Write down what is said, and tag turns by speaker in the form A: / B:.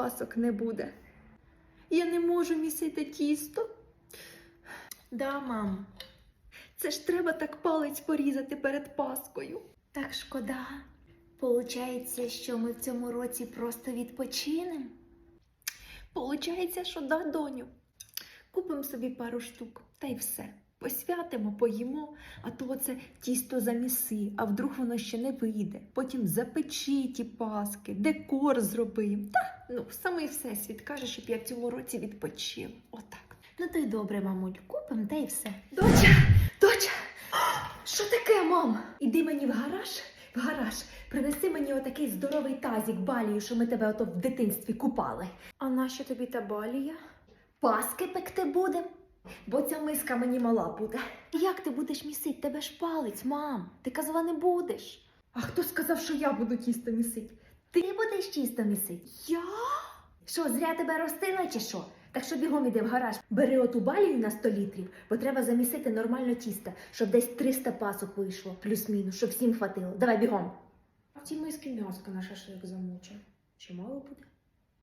A: пасок не буде. Я не можу місити тісто. Да, мам. Це ж треба так палець порізати перед паскою.
B: Так шкода. Получається, що ми в цьому році просто відпочинемо.
A: Получається, що да, доню. Купимо собі пару штук та й все. Посвятимо, поїмо, а то оце тісто заміси, а вдруг воно ще не вийде. Потім запечи ті паски, декор зробимо. Та, ну, самий всесвіт каже, щоб я в цьому році відпочив. Отак.
B: Ну то й добре, мамуль, купимо та й все.
A: Доча, доча, що таке, мам? Іди мені в гараж, в гараж, принеси мені отакий здоровий тазік балію, що ми тебе ото в дитинстві купали. А нащо тобі та балія? Паски пекти будем, бо ця миска мені мала буде.
B: Як ти будеш місити? Тебе ж палець, мам. Ти казала, не будеш.
A: А хто сказав, що я буду тісто місити?
B: Ти будеш чисто місити.
A: Я?
B: Що, зря тебе ростила чи що?
A: Так що бігом іди в гараж, бери оту балію на 100 літрів, бо треба замісити нормально тісто, щоб десь 300 пасок вийшло, плюс-мінус, щоб всім хватило. Давай бігом.
C: А в цій миски м'яска на шашлик замоче. Чи мало буде?